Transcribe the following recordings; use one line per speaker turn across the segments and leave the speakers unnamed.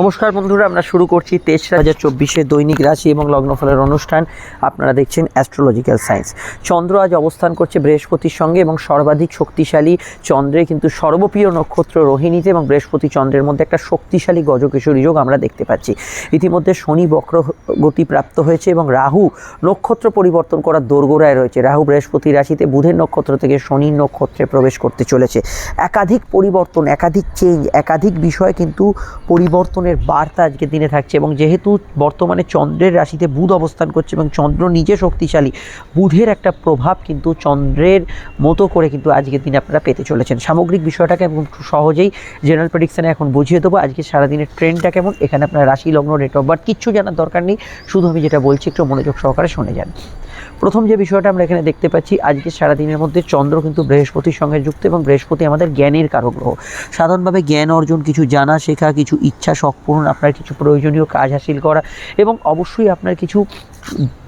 নমস্কার বন্ধুরা, আমরা শুরু করছি তেসরা হাজার চব্বিশে দৈনিক রাশি এবং লগ্নফলের অনুষ্ঠান। আপনারা দেখছেন অ্যাস্ট্রোলজিক্যাল সায়েন্স চন্দ্র আজ অবস্থান করছে বৃহস্পতির সঙ্গে এবং সর্বাধিক শক্তিশালী চন্দ্রে কিন্তু সর্বপ্রিয় নক্ষত্র রোহিণীতে এবং বৃহস্পতি চন্দ্রের মধ্যে একটা শক্তিশালী গজকেশরী যোগ আমরা দেখতে পাচ্ছি। ইতিমধ্যে শনি বক্র গতি প্রাপ্ত হয়েছে এবং রাহু নক্ষত্র পরিবর্তন করার দোরগোড়ায় রয়েছে। রাহু বৃহস্পতি রাশিতে বুধের নক্ষত্র থেকে শনির নক্ষত্রে প্রবেশ করতে চলেছে। একাধিক পরিবর্তন, একাধিক চেঞ্জ একাধিক বিষয় কিন্তু পরিবর্তনের বার্তা আজকের দিনে থাকছে এবং যেহেতু বর্তমানে চন্দ্রের রাশিতে বুধ অবস্থান করছে এবং চন্দ্র নিজে শক্তিশালী, বুধের একটা প্রভাব কিন্তু চন্দ্রের মতো করে কিন্তু আজকের দিনে আপনারা পেতে চলেছেন। সামগ্রিক বিষয়টাকে এবং সহজেই জেনারেল প্রেডিকশানে এখন বুঝিয়ে দেবো। আজকে সারাদিনের ট্রেনটা কেমন? এখানে আপনার রাশি, লগ্ন ডেট অফ বার্থ কিচ্ছু জানার দরকার নেই। শুধু আমি যেটা বলছি, একটু মনোযোগ সহকারে শুনে যান। প্রথম যে বিষয়টা আমরা এখানে দেখতে পাচ্ছি, আজকে সারাদিনের মধ্যে চন্দ্র কিন্তু বৃহস্পতির সঙ্গে যুক্ত এবং বৃহস্পতি আমাদের জ্ঞানের কারগ্রহ সাধারণভাবে জ্ঞান অর্জন, কিছু জানা শেখা, কিছু ইচ্ছা শখ পূরণ আপনার কিছু প্রয়োজনীয় কাজ হাসিল করা এবং অবশ্যই আপনার কিছু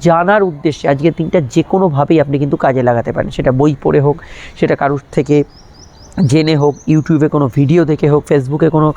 জানার উদ্দেশ্যে আজকের দিনটা যে কোনোভাবেই আপনি কিন্তু কাজে লাগাতে পারেন। সেটা বই পড়ে হোক, সেটা কারোর থেকে জেনে হোক ইউটিউবে কোনো ভিডিও দেখে হোক ফেসবুকে কোনো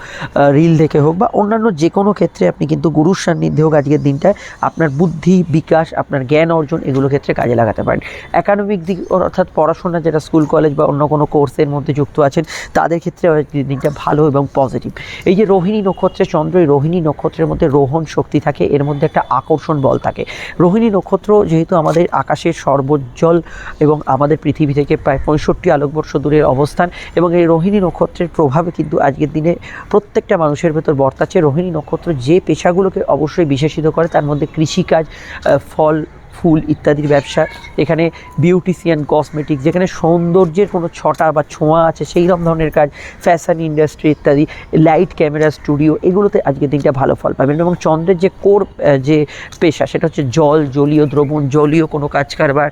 রিল দেখে হোক বা অন্যান্য যে কোনো ক্ষেত্রে আপনি কিন্তু গুরুর সান্নিধ্যে হোক আজকের দিনটায় আপনার বুদ্ধি, বিকাশ, আপনার জ্ঞান অর্জন এগুলো ক্ষেত্রে কাজে লাগাতে পারেন। একাডেমিক দিক অর্থাৎ পড়াশোনা যেটা স্কুল কলেজ বা অন্য কোনো কোর্সের মধ্যে যুক্ত আছেন, তাদের ক্ষেত্রে আজকের দিনটা ভালো এবং পজিটিভ এই যে রোহিণী নক্ষত্রে চন্দ্র, এই রোহিণী নক্ষত্রের মধ্যে রোহণ শক্তি থাকে, এর মধ্যে একটা আকর্ষণ বল থাকে। রোহিণী নক্ষত্র যেহেতু আমাদের আকাশের সর্বোজ্জ্বল এবং আমাদের পৃথিবী থেকে প্রায় পঁয়ষট্টি আলোকবর্ষ দূরের অবস্থান এবং এই রোহিণী নক্ষত্রের প্রভাবে কিন্তু আজকের দিনে প্রত্যেকটা মানুষের ভেতর বর্তাচ্ছে রোহিণী নক্ষত্র যে পেশাগুলোকে অবশ্যই বিশেষিত করে, তার মধ্যে কৃষিকাজ ফল, ফুল ইত্যাদির ব্যবসা, এখানে বিউটিশিয়ান, কসমেটিক, যেখানে সৌন্দর্যের কোনো ছটা বা ছোঁয়া আছে সেই রকম ধরনের কাজ, ফ্যাশন ইন্ডাস্ট্রি ইত্যাদি, লাইট ক্যামেরা, স্টুডিও, এগুলোতে আজকের দিনটা ভালো ফল পাবেন। এবং চন্দ্রের যে কোর যে পেশা, সেটা হচ্ছে জল, জলীয় দ্রবণ, জলীয় কোনো কাজ কারবার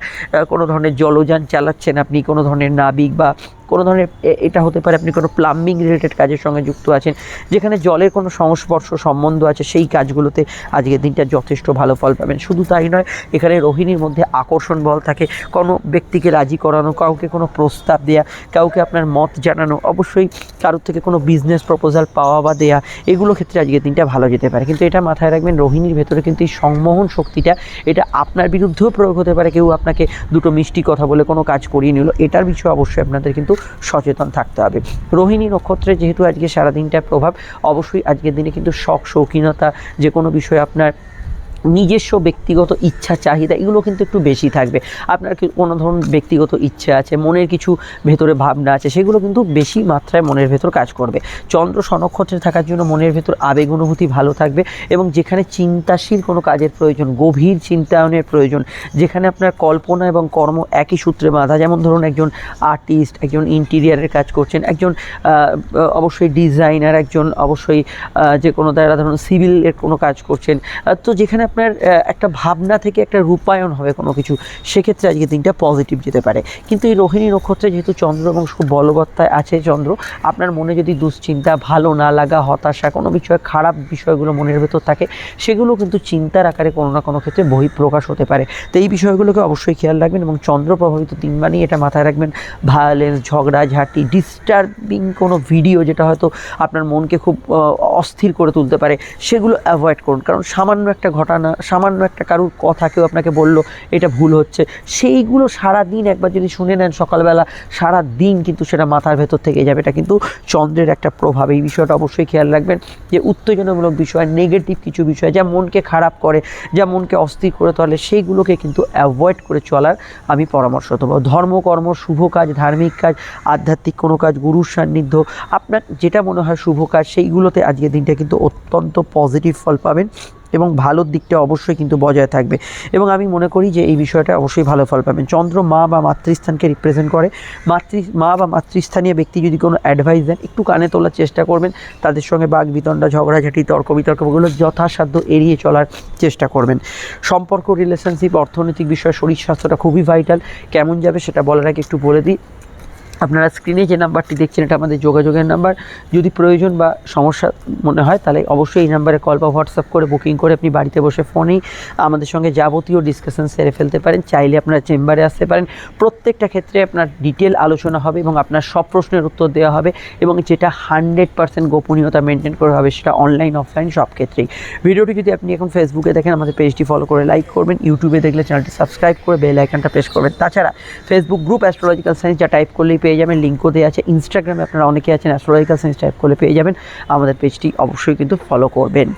কোনো ধরনের জলযান চালাচ্ছেন আপনি, কোনো ধরনের নাবিক বা কোনো ধরনের এটা হতে পারে আপনি কোনো প্লাম্বিং রিলেটেড কাজের সঙ্গে যুক্ত আছেন, যেখানে জলের কোনো সংস্পর্শ সম্বন্ধ আছে, সেই কাজগুলোতে আজকের দিনটা যথেষ্ট ভালো ফল পাবেন। শুধু তাই নয়, এখানে রোহিণীর মধ্যে আকর্ষণ বল থাকে। কোনো ব্যক্তিকে রাজি করানো, কাউকে কোনো প্রস্তাব দেয়া, কাউকে আপনার মত জানানো, অবশ্যই কারোর থেকে কোনো বিজনেস প্রপোজাল পাওয়া বা দেয়া, এগুলো ক্ষেত্রে আজকের দিনটা ভালো যেতে পারে। কিন্তু এটা মাথায় রাখবেন, রোহিণীর ভেতরে কিন্তু এই সংমোহন শক্তিটা, এটা আপনার বিরুদ্ধেও প্রয়োগ হতে পারে, কেউ আপনাকে দুটো মিষ্টি কথা বলে কোনো কাজ করিয়ে নিল, এটার বিষয়ে অবশ্যই আপনাদের কিন্তু সচেতন থাকতে হবে। রোহিণী নক্ষত্রে যেহেতু আজকে সারাদিনটার প্রভাব, অবশ্যই আজকের দিনে কিন্তু শখ, শৌখিনতা যে কোনো বিষয়ে আপনার নিজস্ব ব্যক্তিগত ইচ্ছা, চাহিদা, এগুলো কিন্তু একটু বেশি থাকবে। আপনার কোনো ধরুন ব্যক্তিগত ইচ্ছা আছে, মনের কিছু ভেতরে ভাবনা আছে, সেগুলো কিন্তু বেশি মাত্রায় মনের ভেতর কাজ করবে। চন্দ্র সনক্ষত্রে থাকার জন্য মনের ভেতর আবেগ, অনুভূতি ভালো থাকবে এবং যেখানে চিন্তাশীল কোনো কাজের প্রয়োজন, গভীর চিন্তায়নের প্রয়োজন, যেখানে আপনার কল্পনা এবং কর্ম একই সূত্রে বাঁধা, যেমন ধরুন একজন আর্টিস্ট একজন ইন্টিরিয়ারের কাজ করছেন, একজন অবশ্যই ডিজাইনার একজন অবশ্যই যে কোনো দ্বারা ধরুন সিভিলের কোনো কাজ করছেন তো যেখানে আপনার একটা ভাবনা থেকে একটা রূপায়ণ হবে কোনো কিছু, সেক্ষেত্রে আজকে দিনটা পজিটিভ যেতে পারে। কিন্তু এই রোহিণী নক্ষত্রে যেহেতু চন্দ্র এবং খুব বলবত্তায় আছে চন্দ্র, আপনার মনে যদি দুশ্চিন্তা, ভালো না লাগা, হতাশা, কোনো বিষয়ে, খারাপ বিষয়গুলো মনের ভেতর থাকে, সেগুলো কিন্তু চিন্তার আকারে কোনো না কোনো ক্ষেত্রে বহিঃপ্রকাশ হতে পারে। তো এই বিষয়গুলোকে অবশ্যই খেয়াল রাখবেন এবং চন্দ্র প্রভাবিত দিন মানেই এটা মাথায় রাখবেন ভায়োলেন্স ঝগড়াঝাটি ডিস্টার্বিং কোনো ভিডিও যেটা হয়তো আপনার মনকে খুব অস্থির করে তুলতে পারে, সেগুলো অ্যাভয়েড করুন। কারণ সামান্য একটা ঘটনা সামান্য একটা কারুর কথা কেউ আপনাকে বলল, এটা ভুল হচ্ছে। সেইগুলো সারা দিন একবার যদি শুনে নেন সকালবেলা সারা দিন কিন্তু সেটা মাথার ভেতর থেকে যাবে। এটা কিন্তু চন্দ্রের একটা প্রভাব। এই বিষয়টা অবশ্যই খেয়াল রাখবেন যে উত্তেজনামূলক বিষয় নেগেটিভ কিছু বিষয়, যা মনকে খারাপ করে, যা মনকে অস্থির করে তোলে, সেইগুলোকে কিন্তু অ্যাভয়েড করে চলার আমি পরামর্শ দেবো। ধর্মকর্ম শুভ কাজ, ধার্মিক কাজ, আধ্যাত্মিক কোনো কাজ, গুরুর সান্নিধ্য, আপনার যেটা মনে হয় শুভ কাজ, সেইগুলোতে আজকের দিনটা কিন্তু অত্যন্ত পজিটিভ ফল পাবেন। এবং ভালোর দিকটা অবশ্যই কিন্তু বজায় থাকবে। এবং আমি মনে করি যে এই বিষয়টা অবশ্যই ভালো ফল পাবেন। চন্দ্র মা বা মাতৃস্থানকে রিপ্রেজেন্ট করে। মাতৃ, মা বা মাতৃস্থানীয় ব্যক্তি যদি কোনো অ্যাডভাইস দেন, একটু কানে তোলার চেষ্টা করবেন। তাদের সঙ্গে বাঘ, বিতণ্ডা ঝগড়াঝাটি তর্ক বিতর্কগুলো যথাসাধ্য এড়িয়ে চলার চেষ্টা করবেন। সম্পর্ক রিলেশনশিপ অর্থনৈতিক বিষয়, শরীর স্বাস্থ্যটা খুবই ভাইটাল কেমন যাবে সেটা বলার আগে একটু বলে দিই। আপনারা স্ক্রিনে যে নাম্বারটি দেখছেন, এটা আমাদের যোগাযোগের নাম্বার যদি প্রয়োজন বা সমস্যা মনে হয়, তাহলে অবশ্যই এই নাম্বারে কল বা হোয়াটসঅ্যাপ করে বুকিং করে আপনি বাড়িতে বসে ফোনেই আমাদের সঙ্গে যাবতীয় ডিসকাশন সেরে ফেলতে পারেন। চাইলে আপনারা চেম্বারে আসতে পারেন। প্রত্যেকটা ক্ষেত্রে আপনার ডিটেল আলোচনা হবে এবং আপনার সব প্রশ্নের উত্তর দেওয়া হবে এবং যেটা হান্ড্রেড পার্সেন্ট গোপনীয়তা মেনটেন করে হবে সেটা অনলাইন অফলাইন সব ক্ষেত্রেই। ভিডিওটি যদি আপনি এখন ফেসবুকে দেখেন, আমাদের পেজটি ফলো করে লাইক করবেন। ইউটিউবে দেখলে চ্যানেলটি সাবস্ক্রাইব করে বেল আইকনটা প্রেস করবেন। তাছাড়া ফেসবুক গ্রুপ অ্যাস্ট্রোলজিক্যাল সায়েন্স যা টাইপ করলেই পেয়ে যাবেন লিঙ্কও দেওয়া আছে। ইনস্টাগ্রামে আপনারা অনেকে আছেন অ্যাস্ট্রোলজিক্যাল সায়েন্স টাইপ করলে পেয়ে যাবেন। আমাদের পেজটি অবশ্যই কিন্তু ফলো করবেন।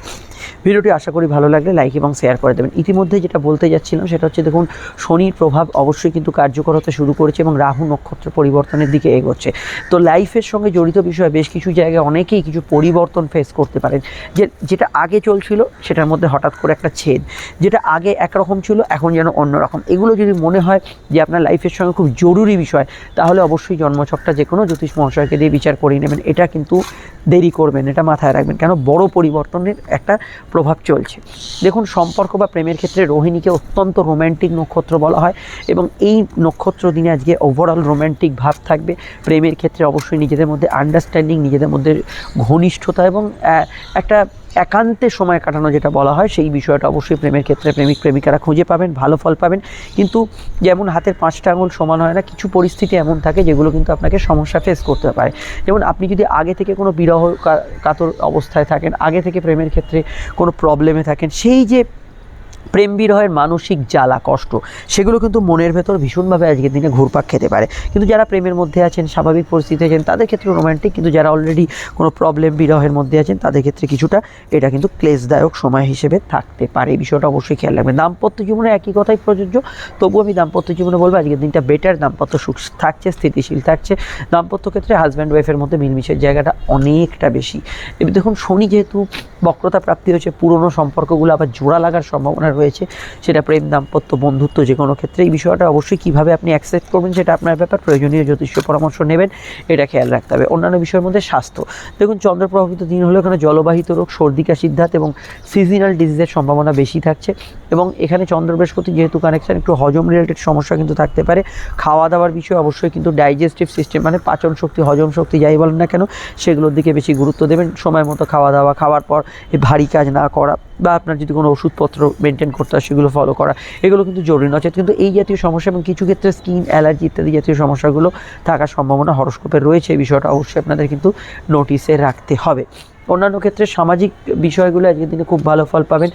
ভিডিওটি আশা করি ভালো লাগলে লাইক এবং শেয়ার করে দেবেন। ইতিমধ্যে যেটা বলতে যাচ্ছিলাম সেটা হচ্ছে দেখুন, শনির প্রভাব অবশ্যই কিন্তু কার্যকর হতে শুরু করেছে এবং রাহু নক্ষত্র পরিবর্তনের দিকে এগোচ্ছে। তো লাইফের সঙ্গে জড়িত বিষয়ে বেশ কিছু জায়গায় অনেকেই কিছু পরিবর্তন ফেস করতে পারেন। যে, যেটা আগে চলছিল সেটার মধ্যে হঠাৎ করে একটা ছেদ। যেটা আগে একরকম ছিল, এখন যেন অন্যরকম। এগুলো যদি মনে হয় যে আপনার লাইফের সঙ্গে খুব জরুরি বিষয়, তাহলে অবশ্যই জন্মছকটা যে কোনো জ্যোতিষ মহাশয়কে দিয়ে বিচার করিয়ে নেবেন। এটা কিন্তু দেরি করবেন, এটা মাথায় রাখবেন। কেন? বড় পরিবর্তনের একটা প্রভাব চলছে। দেখুন, সম্পর্ক বা প্রেমের ক্ষেত্রে রোহিণীকে অত্যন্ত রোম্যান্টিক নক্ষত্র বলা হয় এবং এই নক্ষত্র দিনে আজকে ওভারঅল রোম্যান্টিক ভাব থাকবে। প্রেমের ক্ষেত্রে অবশ্যই নিজেদের মধ্যে আন্ডারস্ট্যান্ডিং নিজেদের মধ্যে ঘনিষ্ঠতা এবং একটা একান্তে সময় কাটানো যেটা বলা হয়, সেই বিষয়টা অবশ্যই প্রেমের ক্ষেত্রে প্রেমিক, প্রেমিকারা খুঁজে পাবেন, ভালো ফল পাবেন। কিন্তু যেমন হাতের পাঁচটা আঙুল সমান হয় না, কিছু পরিস্থিতি এমন থাকে যেগুলো কিন্তু আপনাকে সমস্যা ফেস করতে পারে। যেমন আপনি যদি আগে থেকে কোনো বিরহ কাতর অবস্থায় থাকেন, আগে থেকে প্রেমের ক্ষেত্রে কোনো প্রবলেমে থাকেন, সেই যে প্রেম বিরহের মানসিক জ্বালা, কষ্ট, সেগুলো কিন্তু মনের ভেতর ভীষণভাবে আজকের দিনে ঘুরপাক খেতে পারে। কিন্তু যারা প্রেমের মধ্যে আছেন, স্বাভাবিক পরিস্থিতি আছেন, তাদের ক্ষেত্রে রোমান্টিক কিন্তু যারা অলরেডি কোনো প্রবলেম বিরহের মধ্যে আছেন, তাদের ক্ষেত্রে কিছুটা এটা কিন্তু ক্লেশদায়ক সময় হিসেবে থাকতে পারে। এই বিষয়টা অবশ্যই খেয়াল রাখবেন। দাম্পত্য জীবনে একই কথাই প্রযোজ্য তবু আমি দাম্পত্য জীবনে বলব, আজকের দিনটা বেটার দাম্পত্য সুখ থাকছে, স্থিতিশীল থাকছে। দাম্পত্য ক্ষেত্রে হাজব্যান্ড ওয়াইফের মধ্যে মিলমিশের জায়গাটা অনেকটা বেশি। দেখুন, শনি যেহেতু বক্রতা প্রাপ্তি হয়েছে, পুরনো সম্পর্কগুলো আবার জোড়া লাগার সম্ভাবনা রয়েছে সেটা প্রেম, দাম্পত্য, বন্ধুত্ব যে কোনো ক্ষেত্রে। এই বিষয়টা অবশ্যই কীভাবে আপনি অ্যাকসেপ্ট করবেন সেটা আপনার ব্যাপার। প্রয়োজনীয় জ্যোতিষ পরামর্শ নেবেন, এটা খেয়াল রাখতে হবে। অন্যান্য বিষয়ের মধ্যে স্বাস্থ্য। দেখুন চন্দ্র প্রভাবিত দিন হলো এখানে জলবাহিত রোগ, সর্দি ধাত এবং সিজনাল ডিজিজের সম্ভাবনা বেশি থাকছে এবং এখানে চন্দ্র বৃহস্পতি যেহেতু কানেকশান একটু হজম রিলেটেড সমস্যা কিন্তু থাকতে পারে। খাওয়া দাওয়ার বিষয়ে অবশ্যই কিন্তু ডাইজেস্টিভ সিস্টেম মানে পাচন শক্তি, হজম শক্তি যাই বলেন না কেন, সেগুলোর দিকে বেশি গুরুত্ব দেবেন। সময় মতো খাওয়া দাওয়া খাওয়ার পর ভারী কাজ না করা বা আপনার যদি কোনো ওষুধপত্র মেনটেন করতে হয়, সেগুলো ফলো করা, এগুলো কিন্তু জরুরি নচেত কিন্তু এই জাতীয় সমস্যা এবং কিছু ক্ষেত্রে স্কিন অ্যালার্জি ইত্যাদি জাতীয় সমস্যাগুলো থাকার সম্ভাবনা হরস্কোপে রয়েছে, এই বিষয়টা অবশ্যই আপনাদের কিন্তু নোটিসে রাখতে হবে। অন্যান্য ক্ষেত্রে সামাজিক বিষয়গুলো আজকের দিনে খুব ভালো ফল পাবেন।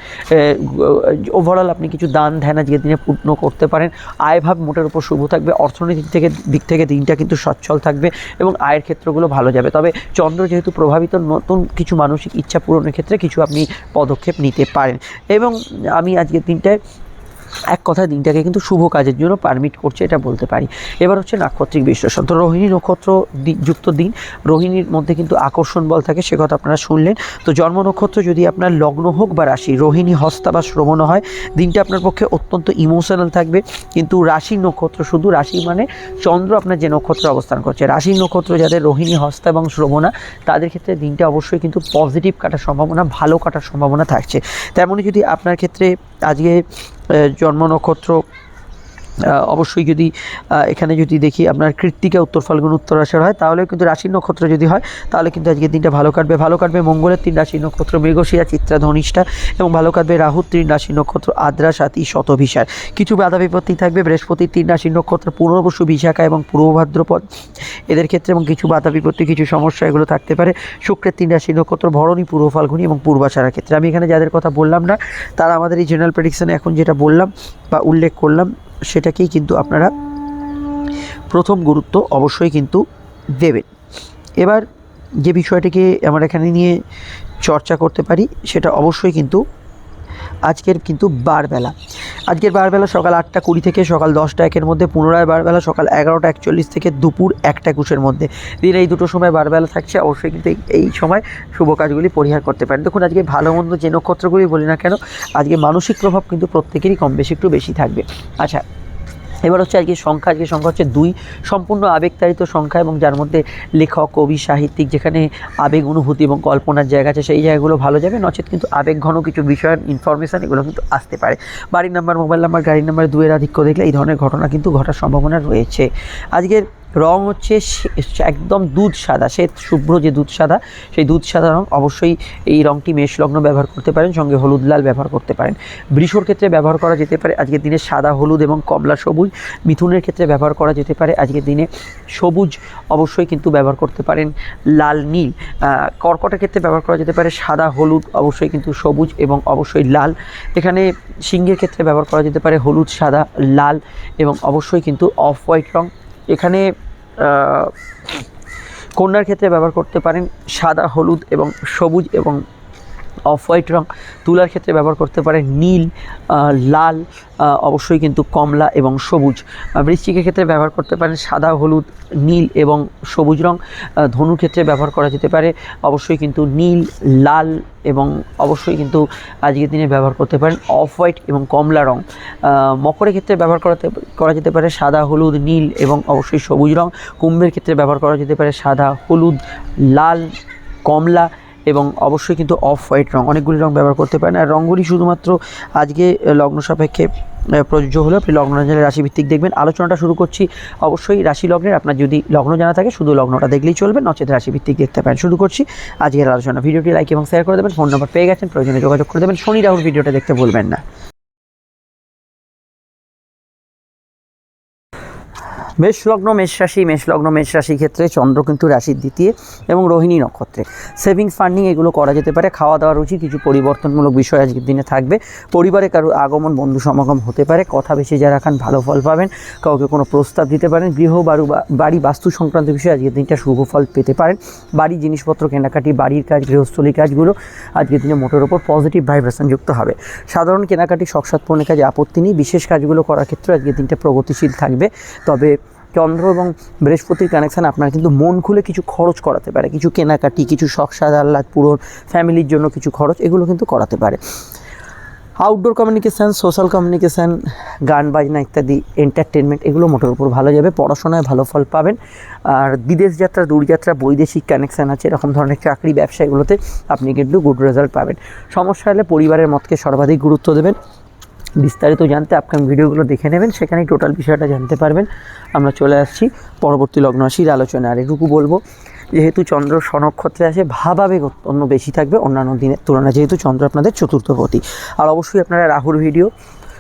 ওভারঅল আপনি কিছু দান, ধ্যান আজকের দিনে পূর্ণ করতে পারেন। আয়ভাব মোটের উপর শুভ থাকবে। অর্থনৈতিক থেকে, দিক থেকে দিনটা কিন্তু সচ্ছল থাকবে এবং আয়ের ক্ষেত্রগুলো ভালো যাবে। তবে চন্দ্র যেহেতু প্রভাবিত, নতুন কিছু মানসিক ইচ্ছা পূরণের ক্ষেত্রে কিছু আপনি পদক্ষেপ নিতে পারেন। এবং আমি আজকের দিনটায় এক কথায় দিনটাকে কিন্তু শুভ কাজের জন্য পারমিট করছে এটা বলতে পারি। এবার হচ্ছে নাক্ষত্রিক বিশ্লেষণ। তো রোহিণী নক্ষত্র যুক্ত দিন, রোহিণীর মধ্যে কিন্তু আকর্ষণ বল থাকে, সে কথা আপনারা শুনলেন। তো জন্ম নক্ষত্র যদি আপনার লগ্ন হোক বা রাশি, রোহিণী হস্তা বা শ্রবণ হয়, দিনটা আপনার পক্ষে অত্যন্ত ইমোশনাল থাকবে। কিন্তু রাশি নক্ষত্র শুধু রাশি মানে চন্দ্র আপনার যে নক্ষত্র অবস্থান করছে। রাশি নক্ষত্র যাদের রোহিণী হস্তা এবং শ্রবণা, তাদের ক্ষেত্রে দিনটা অবশ্যই কিন্তু পজিটিভ কাটার সম্ভাবনা, ভালো কাটার সম্ভাবনা থাকছে। তেমনই যদি আপনার ক্ষেত্রে আজকে জন্ম নক্ষত্র অবশ্যই যদি এখানে যদি দেখি আপনার কৃত্তিকা উত্তর ফাল্গুন উত্তর রাশির হয়, তাহলে কিন্তু রাশির নক্ষত্র যদি হয়, তাহলে কিন্তু আজকের দিনটা ভালো কাটবে। ভালো কাটবে মঙ্গলের তিন রাশির নক্ষত্র মৃগশিরা চিত্রা, ধনিষ্ঠা এবং ভালো কাটবে রাহুর তিন রাশির নক্ষত্র, আদ্রা সাথী শতভিসার। কিছু বাধা বিপত্তি থাকবে বৃহস্পতির তিন রাশির নক্ষত্র, পুনর্বসু, বিশাখা এবং পূর্ব ভাদ্রপদ। এদের ক্ষেত্রে এবং কিছু বাধা বিপত্তি, কিছু সমস্যা এগুলো থাকতে পারে। শুক্রের তিন রাশির নক্ষত্র, ভরণী, পূর্ব ফাল্গুনি এবং পূর্বাশারার ক্ষেত্রে। আমি এখানে যাদের কথা বললাম না, তারা আমাদের এই জেনারেল প্রেডিকশানে এখন যেটা বললাম বা উল্লেখ করলাম সেটাকেই কিন্তু আপনারা প্রথম গুরুত্ব অবশ্যই কিন্তু দেবেন। এবার যে বিষয়টিকে আমরা এখানে নিয়ে চর্চা করতে পারি, সেটা অবশ্যই কিন্তু আজকের কিন্তু বারবেলা। আজকের বারবেলা সকাল আটটা কুড়ি থেকে সকাল দশটা একের মধ্যে, পুনরায় বারবেলা সকাল এগারোটা একচল্লিশ থেকে দুপুর একটা একুশের মধ্যে। দিন এই দুটো সময় বারবেলা থাকছে, অবশ্যই কিন্তু এই- সময় শুভ কাজগুলি পরিহার করতে পারেন। দেখুন, আজকে ভালো মন্দ যে নক্ষত্রগুলি বলি না কেন, আজকে মানসিক প্রভাব কিন্তু প্রত্যেকেরই কম বেশি একটু বেশি থাকবে। আচ্ছা এবার হচ্ছে আজকে সংখ্যা আজকে সংখ্যা হচ্ছে দুই। সম্পূর্ণ আবেগতারিত সংখ্যা এবং যার মধ্যে লেখক, কবি, সাহিত্যিক যেখানে আবেগ, অনুভূতি এবং কল্পনার জায়গা আছে, সেই জায়গাগুলো ভালো যাবে। নচেত কিন্তু আবেগ ঘন কিছু বিষয় ইনফরমেশান এগুলো কিন্তু আসতে পারে। বাড়ির নাম্বার মোবাইল নাম্বার গাড়ির নাম্বার দুয়ের আধিক্য দেখলে এই ধরনের ঘটনা কিন্তু ঘটার সম্ভাবনা রয়েছে। আজকের রং হচ্ছে একদম দুধ সাদা, সে শুভ্র যে দুধ সাদা, সেই দুধ সাদা রং অবশ্যই এই রংটি মেষ লগ্ন ব্যবহার করতে পারেন, সঙ্গে হলুদ লাল ব্যবহার করতে পারেন। বৃষর ক্ষেত্রে ব্যবহার করা যেতে পারে আজকের দিনে সাদা, হলুদ এবং কমলা, সবুজ। মিথুনের ক্ষেত্রে ব্যবহার করা যেতে পারে আজকের দিনে সবুজ, অবশ্যই কিন্তু ব্যবহার করতে পারেন লাল, নীল। কর্কটের ক্ষেত্রে ব্যবহার করা যেতে পারে সাদা, হলুদ, অবশ্যই কিন্তু সবুজ এবং অবশ্যই লাল। এখানে সিংহের ক্ষেত্রে ব্যবহার করা যেতে পারে হলুদ, সাদা, লাল এবং অবশ্যই কিন্তু অফ হোয়াইট রং। এখানে কন্যার ক্ষেত্রে ব্যবহার করতে পারেন সাদা হলুদ এবং সবুজ এবং অফ হোয়াইট রং তুলার ক্ষেত্রে ব্যবহার করতে পারেন নীল লাল অবশ্যই কিন্তু কমলা এবং সবুজ। বৃশ্চিকের ক্ষেত্রে ব্যবহার করতে পারেন সাদা, হলুদ, নীল এবং সবুজ রং। ধনুর ক্ষেত্রে ব্যবহার করা যেতে পারে অবশ্যই কিন্তু নীল, লাল এবং অবশ্যই কিন্তু আজকের দিনে ব্যবহার করতে পারেন অফ হোয়াইট এবং কমলা রং। মকরের ক্ষেত্রে ব্যবহার করাতে, করা যেতে পারে সাদা, হলুদ, নীল এবং অবশ্যই সবুজ রং। কুম্ভের ক্ষেত্রে ব্যবহার করা যেতে পারে সাদা, হলুদ, লাল, কমলা এবং অবশ্যই কিন্তু অফ হোয়াইট রঙ অনেকগুলি রঙ ব্যবহার করতে পারেন। আর রঙগুলি শুধুমাত্র আজকে লগ্ন সাপেক্ষে প্রযোজ্য হলেও আপনি লগ্ন অনুযায়ী রাশিভিত্তিক দেখবেন। আলোচনাটা শুরু করছি অবশ্যই রাশি লগ্নের। আপনার যদি লগ্ন জানা থাকে, শুধু লগ্নটা দেখলেই চলবে, নচেত রাশিভিত্তিক দেখতে পারেন। শুরু করছি আজকের আলোচনা। ভিডিওটি লাইক এবং শেয়ার করে দেবেন ফোন নম্বর পেয়ে গেছেন, প্রয়োজনে যোগাযোগ করে দেবেন। শনি রাহুল ভিডিওটা দেখতে ভুলবেন না। মেষ লগ্ন মেষ রাশি ক্ষেত্রে চন্দ্র কিন্তু রাশির দ্বিতীয় এবং রোহিণী নক্ষত্রে সেভিংস ফান্ডিং এগুলো করা যেতে পারে খাওয়া দাওয়া রুচি, কিছু পরিবর্তনমূলক বিষয় আজকের দিনে থাকবে। পরিবারে কারও আগমন, বন্ধু সমাগম হতে পারে, কথা বেশি যারা খান ভালো ফল পাবেন, কাউকে কোনো প্রস্তাব দিতে পারেন, গৃহ বাড়ু বাড়ি বাস্তু সংক্রান্ত বিষয়ে আজকের দিনটা শুভ ফল পেতে পারেন। বাড়ি জিনিসপত্র কেনাকাটি, বাড়ির কাজ, গৃহস্থলী কাজগুলো আজকের দিনে মোটের ওপর পজিটিভ ভাইব্রেশন যুক্ত হবে। সাধারণ কেনাকাটি শখসাৎ পণ্যের কাজে আপত্তি নেই, বিশেষ কাজগুলো করার ক্ষেত্রে আজকের দিনটা প্রগতিশীল থাকবে। তবে চন্দ্র এবং বৃহস্পতির কানেকশান আপনার কিন্তু মন খুলে কিছু খরচ করাতে পারে। কিছু কেনাকাটি, কিছু শখ সাদ আহ্লাদ পূরণ, ফ্যামিলির জন্য কিছু খরচ, এগুলো কিন্তু করাতে পারে। আউটডোর কমিউনিকেশান সোশ্যাল কমিউনিকেশান গান বাজনা ইত্যাদি এন্টারটেনমেন্ট এগুলো মোটের উপর ভালো যাবে, পড়াশোনায় ভালো ফল পাবেন। আর বিদেশ যাত্রা, দূরযাত্রা, বৈদেশিক কানেকশান আছে, এরকম ধরনের চাকরি, ব্যবসা, এগুলোতে আপনি কিন্তু গুড রেজাল্ট পাবেন। সমস্যা হলে পরিবারের মতকে সর্বাধিক গুরুত্ব দেবেন। বিস্তারিত জানতে আপকামিং ভিডিওগুলো দেখে নেবেন, সেখানেই টোটাল বিষয়টা জানতে পারবেন। আমরা চলে আসছি পরবর্তী লগ্ন রাশির আলোচনা আর এটুকু বলব, যেহেতু চন্দ্র সনক্ষত্রে আছে ভাবাবেগ অন্য বেশি থাকবে অন্যান্য দিনের তুলনায়, যেহেতু চন্দ্র আপনাদের চতুর্থপতি আর অবশ্যই আপনারা রাহুর ভিডিও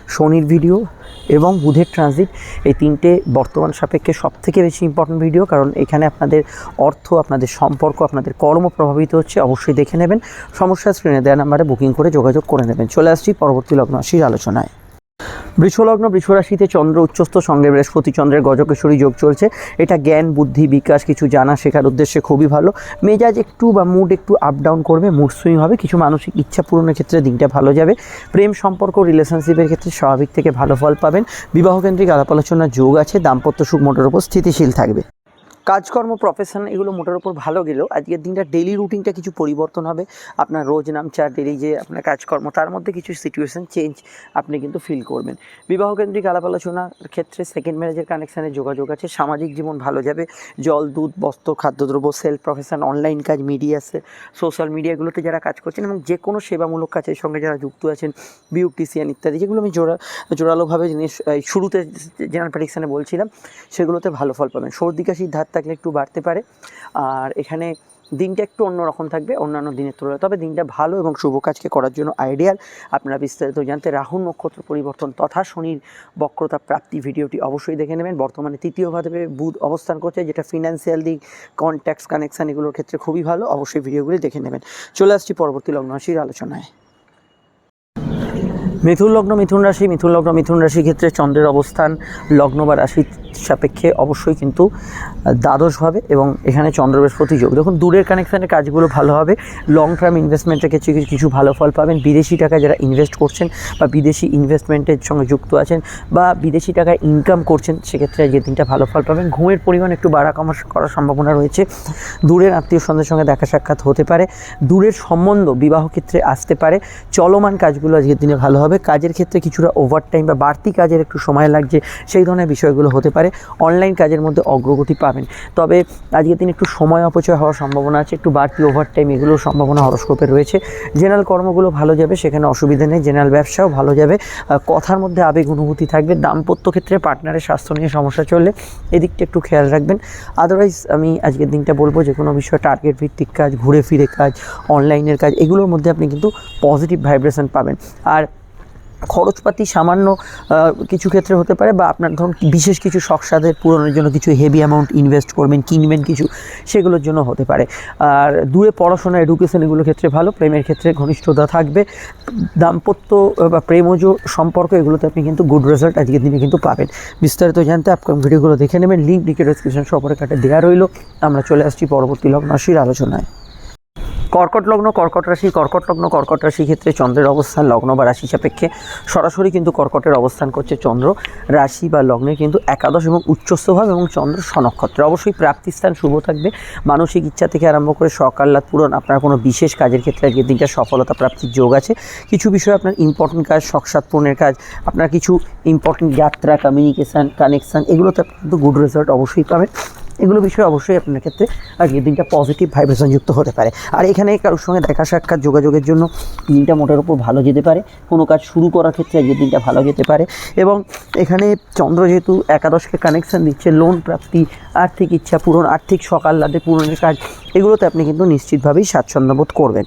শনির ভিডিও এবং বুধের ট্রানজিট এই তিনটে বর্তমান সাপেক্ষে সব থেকে বেশি ইম্পর্টেন্ট ভিডিও কারণ এখানে আপনাদের অর্থ, আপনাদের সম্পর্ক, আপনাদের কর্ম প্রভাবিত হচ্ছে, অবশ্যই দেখে নেবেন। সমস্যা স্ক্রিনে দেওয়া নাম্বারে বুকিং করে যোগাযোগ করে নেবেন। চলে আসছি পরবর্তী লগ্ন আলোচনায়। বৃষলগ্ন বৃষরাশিতে চন্দ্র উচ্চস্থ, সঙ্গে বৃহস্পতি চন্দ্রের গজকেশ্বরী যোগ চলছে। এটা জ্ঞান, বুদ্ধি, বিকাশ কিছু জানা শেখার উদ্দেশ্যে খুবই ভালো। মেজাজ একটু বা মুড একটু আপ ডাউন করবে মুড সুইং হবে, কিছু মানসিক ইচ্ছা পূরণের ক্ষেত্রে দিনটা ভালো যাবে। প্রেম সম্পর্ক রিলেশনশিপের ক্ষেত্রে স্বাভাবিক থেকে ভালো ফল পাবেন। বিবাহকেন্দ্রিক আলাপ আলোচনার যোগ আছে, দাম্পত্য সুখ মোটের উপর স্থিতিশীল থাকবে। কাজকর্ম প্রফেশন এগুলো মোটের ওপর ভালো গেলেও আজকের দিনটা ডেলি রুটিনটা কিছু পরিবর্তন হবে। আপনার রোজ নামচার ডেলি যে আপনার কাজকর্ম, তার মধ্যে কিছু সিচুয়েশন চেঞ্জ আপনি কিন্তু ফিল করবেন। বিবাহ বিবাহকেন্দ্রিক আলাপ আলোচনার ক্ষেত্রে সেকেন্ড ম্যারেজের কানেকশানে যোগাযোগ আছে, সামাজিক জীবন ভালো যাবে। জল, দুধ, বস্ত্র, খাদ্যদ্রব্য সেলফ প্রফেশন অনলাইন কাজ মিডিয়া সোশ্যাল মিডিয়াগুলোতে যারা কাজ করছেন এবং যে কোনো সেবামূলক কাজের সঙ্গে যারা যুক্ত আছেন বিউটিশিয়ান ইত্যাদি, যেগুলো আমি জোড়া, জোরালোভাবে জিনিস শুরুতে জেনারেল প্রেডিকশানে বলছিলাম, সেগুলোতে ভালো ফল পাবেন। সর্দি কাশির ধার থাকলে একটু বাড়তে পারে। আর এখানে দিনটা একটু অন্যরকম থাকবে, অন্যান্য দিনের তুলনায়। তবে দিনটা ভালো এবং শুভ কাজকে করার জন্য আইডিয়াল আপনারা বিস্তারিত জানতে রাহু নক্ষত্র পরিবর্তন তথা শনির বক্রতা প্রাপ্তি ভিডিওটি অবশ্যই দেখে নেবেন। বর্তমানে তৃতীয় ভাবে বুধ অবস্থান করছে, যেটা ফিনান্সিয়াল দিক কন্ট্যাক্টস কানেকশান এগুলোর ক্ষেত্রে খুবই ভালো। অবশ্যই ভিডিওগুলি দেখে নেবেন। চলে আসছি পরবর্তী লগ্ন রাশির আলোচনায়। মিথুন লগ্ন, মিথুন রাশি, মিথুন লগ্ন, মিথুন রাশির ক্ষেত্রে চন্দ্রের অবস্থান, লগ্ন বা রাশির সাপেক্ষে অবশ্যই কিন্তু দ্বাদশ হবে এবং এখানে চন্দ্র বৃহস্পতি যোগ। দেখুন, দূরের কানেকশানের কাজগুলো ভালো হবে। লং টার্ম ইনভেস্টমেন্টের ক্ষেত্রে কিছু- ভালো ফল পাবেন। বিদেশি টাকা যারা ইনভেস্ট করছেন বা বিদেশি ইনভেস্টমেন্টের সঙ্গে যুক্ত আছেন বা বিদেশি টাকায় ইনকাম করছেন, সেক্ষেত্রে আজকের দিনটা ভালো ফল পাবেন। ঘুমের পরিমাণ একটু বাড়া কমা করার সম্ভাবনা রয়েছে। দূরের আত্মীয় স্বজনের সঙ্গে দেখা সাক্ষাৎ হতে পারে। দূরের সম্বন্ধ বিবাহ ক্ষেত্রে আসতে পারে। চলমান কাজগুলো আজকের দিনে ভালো হবে। কাজের ক্ষেত্রে কিছুটা ওভারটাইম বা বাড়তি কাজের একটু সময় লাগছে। সেই ধরনের বিষয়গুলো হতে পারে। পারে অনলাইন কাজের মধ্যে অগ্রগতি পাবেন। তবে আজকের দিন একটু সময় অপচয় হওয়ার সম্ভাবনা আছে, একটু বাড়তি ওভারটাইম এগুলোর সম্ভাবনা হরস্কোপে রয়েছে। জেনারেল কর্মগুলো ভালো যাবে, সেখানে অসুবিধা নেই জেনারেল ব্যবসাও ভালো যাবে। কথার মধ্যে আবেগ অনুভূতি থাকবে, দাম্পত্য ক্ষেত্রে পার্টনারের স্বাস্থ্য নিয়ে সমস্যা চললে এদিকটা একটু খেয়াল রাখবেন। আদারওয়াইজ আমি আজকের দিনটা বলব যে, কোনো বিষয়ে টার্গেট ভিত্তিক কাজ, ঘুরে ফিরে কাজ অনলাইনের কাজ, এগুলোর মধ্যে আপনি কিন্তু পজিটিভ ভাইব্রেশন পাবেন। আর খরচপাতি সামান্য কিছু ক্ষেত্রে হতে পারে বা আপনার ধরুন বিশেষ কিছু শখসাদের পূরণের জন্য কিছু হেভি অ্যামাউন্ট ইনভেস্ট করবেন, কিনবেন কিছু, সেগুলোর জন্য হতে পারে। আর দূরে পড়াশোনা এডুকেশন এগুলোর ক্ষেত্রে ভালো, প্রেমের ক্ষেত্রে ঘনিষ্ঠতা থাকবে। দাম্পত্য বা প্রেমজ সম্পর্ক এগুলোতে আপনি কিন্তু গুড রেজাল্ট আজকের দিনে কিন্তু পাবেন। বিস্তারিত জানতে আপকাম ভিডিওগুলো দেখে নেবেন লিঙ্ক নিচে ডিসক্রিপশন সপরে কাটে দেওয়া রইল। আমরা চলে আসছি পরবর্তী লগ্ন আলোচনায়। কর্কট লগ্ন, কর্কট রাশি, কর্কট লগ্ন, কর্কট রাশি ক্ষেত্রে চন্দ্রের অবস্থান, লগ্ন বা রাশি সাপেক্ষে সরাসরি কিন্তু কর্কটের অবস্থান করছে চন্দ্র। রাশি বা লগ্নে কিন্তু একাদশ এবং উচ্চস্থ ভাব এবং চন্দ্র সনক্ষত্রে। অবশ্যই প্রাপ্তিস্থান শুভ থাকবে। মানসিক ইচ্ছা থেকে আরম্ভ করে সকাল্লাদ পূরণ, আপনার কোনো বিশেষ কাজের ক্ষেত্রে আজকের দিনটা সফলতা প্রাপ্তির যোগ আছে। কিছু বিষয়ে আপনার ইম্পর্টেন্ট কাজ পূরণের কাজ, আপনার কিছু ইম্পর্টেন্ট যাত্রা কমিউনিকেশান কানেকশান এগুলোতে আপনি কিন্তু গুড রেজাল্ট অবশ্যই পাবেন। এগুলো বিষয়ে অবশ্যই আপনার ক্ষেত্রে, আর কি দিনটা পজিটিভ ভাইব্রেশন যুক্ত হতে পারে। আর এখানে কারোর সঙ্গে দেখা সাক্ষাৎ যোগাযোগের জন্য দিনটা মোটার উপর ভালো যেতে পারে। কোনো কাজ শুরু করার ক্ষেত্রে আজকের দিনটা ভালো যেতে পারে। এবং এখানে চন্দ্র যেহেতু একাদশকে কানেকশান দিচ্ছে লোন প্রাপ্তি, আর্থিক ইচ্ছা পূরণ, আর্থিক সকাল রাতে পূরণের কাজ এগুলোতে আপনি কিন্তু নিশ্চিতভাবেই স্বাচ্ছন্দ্য বোধ করবেন।